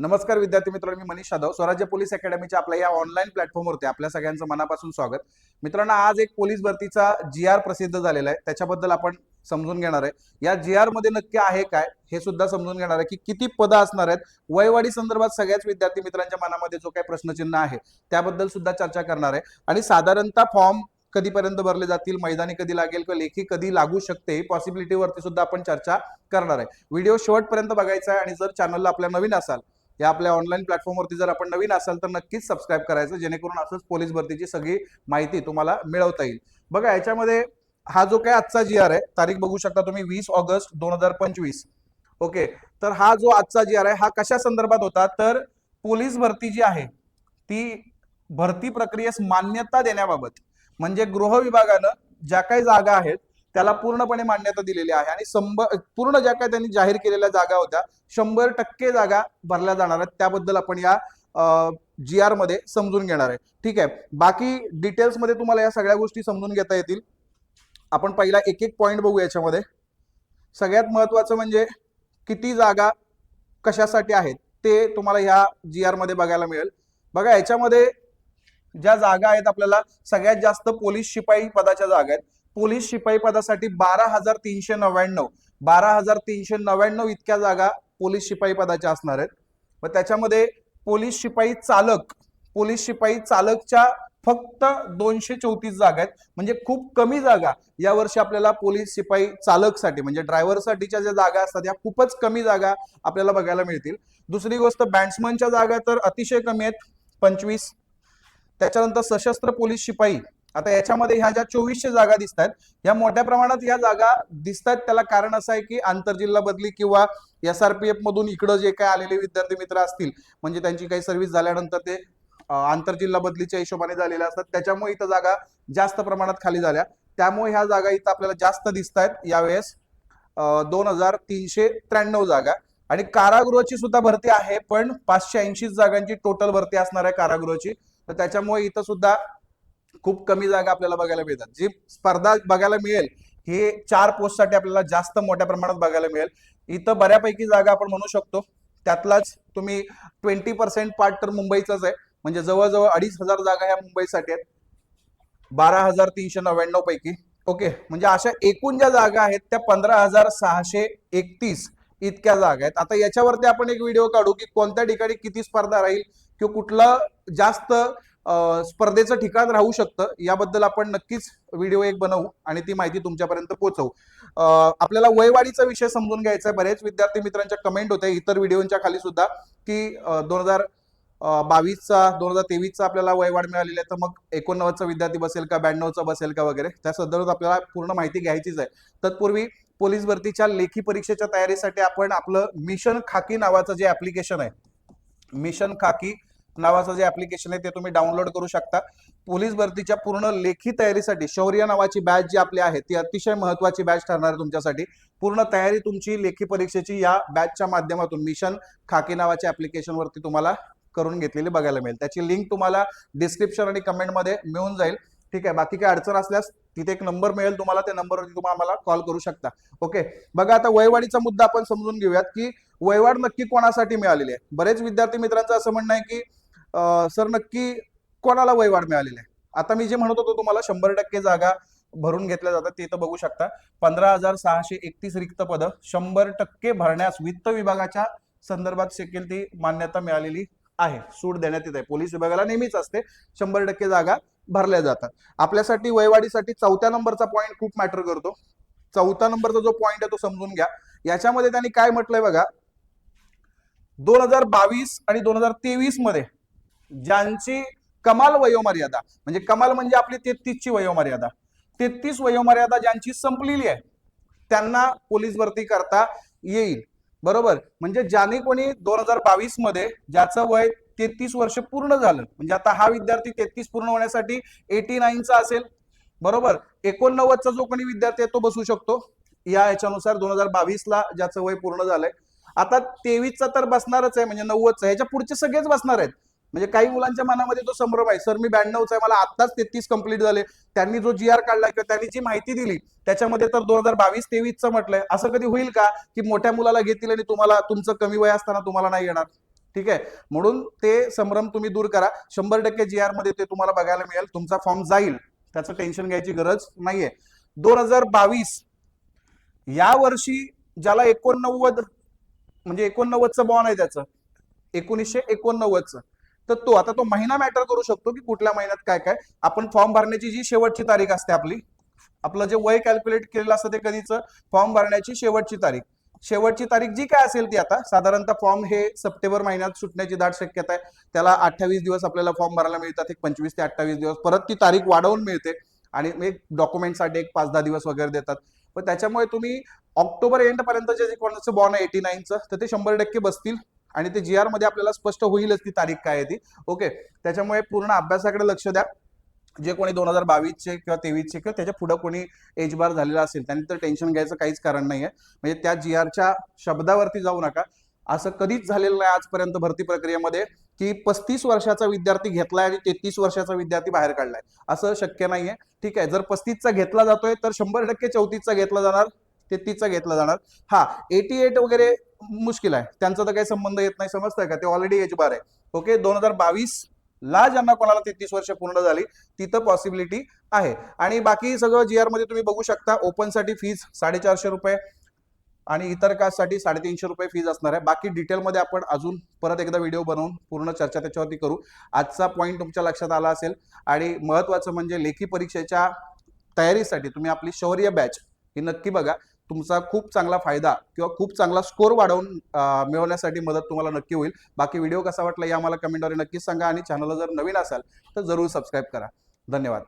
नमस्कार विद्यार्थी मित्रांनो मी मनीष यादव. स्वराज्य पोलीस अकॅडमीच्या आपल्या या ऑनलाईन प्लॅटफॉर्मवरती आपल्या सगळ्यांचं मनापासून स्वागत. मित्रांनो आज एक पोलीस भरतीचा जी आर प्रसिद्ध झालेला आहे. त्याच्याबद्दल आपण समजून घेणार आहे. या जी आरमध्ये नक्की आहे काय हे सुद्धा समजून घेणार आहे की किती पदं असणार आहेत. वयवाढी संदर्भात सगळ्याच विद्यार्थी मित्रांच्या मनामध्ये जो काही प्रश्नचिन्ह आहे त्याबद्दल सुद्धा चर्चा करणार आहे. आणि साधारणतः फॉर्म कधीपर्यंत भरले जातील मैदानी कधी लागेल किंवा लेखी कधी लागू शकते ही पॉसिबिलिटी वरती सुद्धा आपण चर्चा करणार आहे. व्हिडिओ शेवटपर्यंत बघायचा आहे. आणि जर चॅनलला आपल्या नवीन असाल या आपल्या ऑनलाईन प्लॅटफॉर्मवरती जर आपण नवीन असाल तर नक्कीच सबस्क्राईब करायचं जेणेकरून असंच पोलीस भरतीची सगळी माहिती तुम्हाला मिळवता येईल. बघा याच्यामध्ये हा जो काय आजचा जी आर आहे तारीख बघू शकता तुम्ही वीस ऑगस्ट दोन हजार पंचवीस. ओके तर हा जो आजचा जी आर आहे हा कशा संदर्भात होता? तर पोलीस भरती जी आहे ती भरती प्रक्रियेस मान्यता देण्याबाबत म्हणजे गृह विभागानं ज्या काही जागा आहेत त्याला पूर्णपणे मान्यता दिलेली आहे. आणि शंभर पूर्ण ज्या काही त्यांनी जाहीर केलेल्या जागा होत्या शंभर टक्के जागा भरल्या जाणार आहेत. त्याबद्दल आपण या जी आरमध्ये समजून घेणार आहे. ठीक आहे. बाकी डिटेल्समध्ये तुम्हाला या सगळ्या गोष्टी समजून घेता येतील. आपण पहिला एक एक पॉइंट बघू याच्यामध्ये. सगळ्यात महत्वाचं म्हणजे किती जागा कशासाठी आहेत ते तुम्हाला ह्या जी आरमध्ये बघायला मिळेल. बघा याच्यामध्ये ज्या जागा आहेत आपल्याला सगळ्यात जास्त पोलीस शिपाई पदाच्या जागा आहेत. पोलीस शिपाई पदासाठी बारा हजार तीनशे नव्याण्णव. बारा हजार तीनशे नव्याण्णव इतक्या जागा पोलीस शिपाई पदाच्या असणार आहेत. व त्याच्यामध्ये पोलीस शिपाई चालक पोलीस शिपाई चालकच्या फक्त दोनशे चौतीस जागा आहेत. म्हणजे खूप कमी जागा या वर्षी आपल्याला पोलीस शिपाई चालकसाठी म्हणजे ड्रायव्हरसाठीच्या ज्या जागा असतात या खूपच कमी जागा आपल्याला बघायला मिळतील. दुसरी गोष्ट बॅट्समनच्या जागा तर अतिशय कमी आहेत पंचवीस. त्याच्यानंतर सशस्त्र पोलीस शिपाई आता याच्यामध्ये ह्या ज्या चोवीसशे जागा दिसत आहेत या मोठ्या प्रमाणात या जागा दिसत आहेत त्याला कारण असं आहे की आंतरजिल्हा बदली किंवा एस आर पी एफ मधून इकडं जे काय आलेले विद्यार्थी मित्र असतील म्हणजे त्यांची काही सर्व्हिस झाल्यानंतर ते आंतरजिल्हा बदलीच्या हिशोबाने झालेल्या असतात. त्याच्यामुळे इथं जागा जास्त प्रमाणात खाली झाल्या. त्यामुळे ह्या जागा इथं आपल्याला जास्त दिसत आहेत यावेळेस दोन हजार तीनशे त्र्याण्णव जागा. आणि कारागृहाची सुद्धा भरती आहे पण पाचशे ऐंशी जागांची टोटल भरती असणार आहे कारागृहाची. तर त्याच्यामुळे इथं सुद्धा खूप कमी जागा आपल्याला बघायला मिळतात. जी स्पर्धा बघायला मिळेल हे चार पोस्टसाठी आपल्याला जास्त मोठ्या प्रमाणात बघायला मिळेल. इथं बऱ्यापैकी जागा आपण म्हणू शकतो. त्यातलाच तुम्ही ट्वेंटी पर्सेंट पार्ट तर मुंबईचाच आहे. म्हणजे जवळजवळ अडीच हजार जागा ह्या मुंबईसाठी आहेत. बारा हजार तीनशे नव्याण्णव पैकी. ओके? म्हणजे अशा एकूण ज्या जागा आहेत त्या पंधरा हजार सहाशे एकतीस इतक्या जागा आहेत. आता याच्यावरती आपण एक व्हिडिओ काढू की कोणत्या ठिकाणी किती स्पर्धा राहील किंवा कुठलं जास्त स्पर्धेचं ठिकाण राहू शकतं. याबद्दल आपण नक्कीच व्हिडिओ एक बनवू आणि ती माहिती तुमच्यापर्यंत पोहोचवू. आपल्याला वयवाढीचा विषय समजून घ्यायचा आहे. बरेच विद्यार्थी मित्रांच्या कमेंट होत्या इतर व्हिडिओच्या खाली सुद्धा की दोन हजार बावीसचा दोन हजार तेवीसचा आपल्याला वयवाढ मिळालेली आहे. तर मग एकोणनव्वदचा विद्यार्थी बसेल का ब्याण्णवचा बसेल का वगैरे त्या संदर्भात आपल्याला पूर्ण माहिती घ्यायचीच आहे. तत्पूर्वी पोलीस भरतीच्या लेखी परीक्षेच्या तयारीसाठी आपण आपलं मिशन खाकी नावाचं जे ऍप्लिकेशन आहे मिशन खाकी नावाचं जे ऍप्लिकेशन आहे ते तुम्ही डाउनलोड करू शकता. पोलीस भरतीच्या पूर्ण लेखी तयारीसाठी शौर्य नावाची बॅच जी आपली आहे ती अतिशय महत्वाची बॅच ठरणार आहे तुमच्यासाठी. पूर्ण तयारी तुमची लेखी परीक्षेची या बॅचच्या माध्यमातून मिशन खाकी नावाच्या ऍप्लिकेशन वरती तुम्हाला करून घेतलेली बघायला मिळेल. त्याची लिंक तुम्हाला डिस्क्रिप्शन आणि कमेंटमध्ये मिळून जाईल. ठीक आहे बाकी काय अडचण असल्यास तिथे एक नंबर मिळेल तुम्हाला त्या नंबरवरती तुम्हाला आम्हाला कॉल करू शकता. ओके बघा आता वयवाढीचा मुद्दा आपण समजून घेऊयात की वयवाढ नक्की कोणासाठी मिळालेली आहे? बरेच विद्यार्थी मित्रांचं असं म्हणणं आहे की सर नक्की कोणाला वयवाढ मिळालेली आहे? आता मी जे म्हणत होतो तुम्हाला शंभर टक्के जागा भरून घेतल्या जातात ते तर बघू शकता. पंधरा हजार सहाशे एकतीस रिक्त पद शंभर टक्के भरण्यास वित्त विभागाच्या संदर्भात शकेल ती मान्यता मिळालेली आहे. सूट देण्यात येत आहे. पोलीस विभागाला नेहमीच असते शंभर टक्के जागा भरल्या जातात. आपल्यासाठी वयवाढीसाठी चौथ्या नंबरचा पॉईंट खूप मॅटर करतो. चौथा नंबरचा जो पॉईंट आहे तो समजून घ्या. याच्यामध्ये त्यांनी काय म्हटलंय बघा? दोन हजार बावीस आणि दोन हजार तेवीसमध्ये ज्यांची कमाल वयोमर्यादा म्हणजे कमाल म्हणजे आपली तेहतीस ची वयोमर्यादा. तेहतीस वयोमर्यादा ज्यांची संपलेली आहे त्यांना पोलीस भरती करता येईल. बरोबर? म्हणजे ज्याने कोणी दोन हजार बावीसमध्ये ज्याचं वय तेहतीस वर्ष पूर्ण झालं म्हणजे आता हा विद्यार्थी तेहतीस पूर्ण होण्यासाठी एटी नाईनचा असेल. बरोबर? एकोणनव्वदचा जो कोणी विद्यार्थी आहे तो बसू शकतो. या याच्यानुसार दोन हजार बावीसला ज्याचं वय पूर्ण झालंय. आता तेवीसचा तर बसणारच आहे म्हणजे नव्वदचा ह्याच्या पुढचे सगळेच बसणार आहेत. म्हणजे काही मुलांच्या मनामध्ये तो संभ्रम आहे. सर मी ब्याण्णवचा आहे मला आत्ताच तेहतीस कंप्लीट झाले. त्यांनी जो जी आर काढला किंवा त्यांनी जी माहिती दिली त्याच्यामध्ये तर दोन हजार बावीस तेवीसचं म्हटलंय. असं कधी होईल का की मोठ्या मुलाला घेतील आणि तुम्हाला तुमचं कमी वय असताना तुम्हाला नाही येणार? ठीक आहे? म्हणून ते संभ्रम तुम्ही दूर करा. शंभर टक्के जी आरमध्ये ते तुम्हाला बघायला मिळेल. तुमचा फॉर्म जाईल. त्याचं टेन्शन घ्यायची गरज नाहीये. दोन हजार बावीस या वर्षी ज्याला एकोणनव्वद म्हणजे एकोणनव्वदचं बॉन आहे त्याचं एकोणीसशे एकोणनव्वदचं तर तो आता तो महिना मॅटर करू शकतो की कुठल्या महिन्यात काय काय. आपण फॉर्म भरण्याची जी शेवटची तारीख असते आपली आपलं जे वय कॅल्क्युलेट केलेलं असतं ते कधीच? फॉर्म भरण्याची शेवटची तारीख. शेवटची तारीख जी काय असेल ती आता साधारणतः फॉर्म हे सप्टेंबर महिन्यात सुटण्याची दाट शक्यता आहे. त्याला अठ्ठावीस दिवस आपल्याला फॉर्म भरायला मिळतात एक पंचवीस ते अठ्ठावीस दिवस. परत ती तारीख वाढवून मिळते आणि एक डॉक्युमेंटसाठी एक पाच दहा दिवस वगैरे देतात. पण त्याच्यामुळे तुम्ही ऑक्टोबर एंड पर्यंत जे कोणाचं बॉन आहे एटी नाईनचं तर ते शंभर टक्के बसतील. आणि ते जी आरमध्ये आपल्याला स्पष्ट होईलच ती तारीख काय आहे ती. ओके त्याच्यामुळे पूर्ण अभ्यासाकडे लक्ष द्या. जे कोणी दोन हजार बावीसचे किंवा तेवीसचे किंवा त्याच्या पुढे कोणी एज बार झालेला असेल त्यांनी तर टेन्शन घ्यायचं काहीच कारण नाहीये. म्हणजे त्या जी आरच्या शब्दावरती जाऊ नका. असं कधीच झालेलं नाही आजपर्यंत भरती प्रक्रियेमध्ये की पस्तीस वर्षाचा विद्यार्थी घेतलाय आणि तेहतीस वर्षाचा विद्यार्थी बाहेर काढलाय. असं शक्य नाहीये. ठीक आहे? जर पस्तीसचा घेतला जातोय तर शंभर टक्के चौतीसचा घेतला जाणार तेहतीसचा घेतला जाणार. हा एटी एट वगैरे मुश्किल आहे. त्यांचा तर काही संबंध येत नाही समजतंय का? ते ऑलरेडी एज बार आहे. ओके दोन हजार बावीस ला ज्यांना कोणाला तेहतीस वर्ष पूर्ण झाली तिथं पॉसिबिलिटी आहे. आणि बाकी सगळं जी आरमध्ये तुम्ही बघू शकता ओपनसाठी फीज साडेचारशे रुपये आणि इतर कास्टसाठी साडेतीनशे रुपये फीज असणार आहे. बाकी डिटेलमध्ये आपण अजून परत एकदा व्हिडिओ बनवून पूर्ण चर्चा त्याच्यावरती करू. आजचा पॉईंट तुमच्या लक्षात आला असेल. आणि महत्वाचं म्हणजे लेखी परीक्षेच्या तयारीसाठी तुम्ही आपली शौर्य बॅच ही नक्की बघा. तुमचा खूप चांगला फायदा किंवा खूप चांगला स्कोर वाढवून मिळवण्यासाठी मदत तुम्हाला नक्की होईल. बाकी व्हिडिओ कसा वाटला या मला कमेंटद्वारे नक्कीच सांगा आणि चॅनलला जर नवीन असाल तर जरूर सबस्क्राईब करा. धन्यवाद.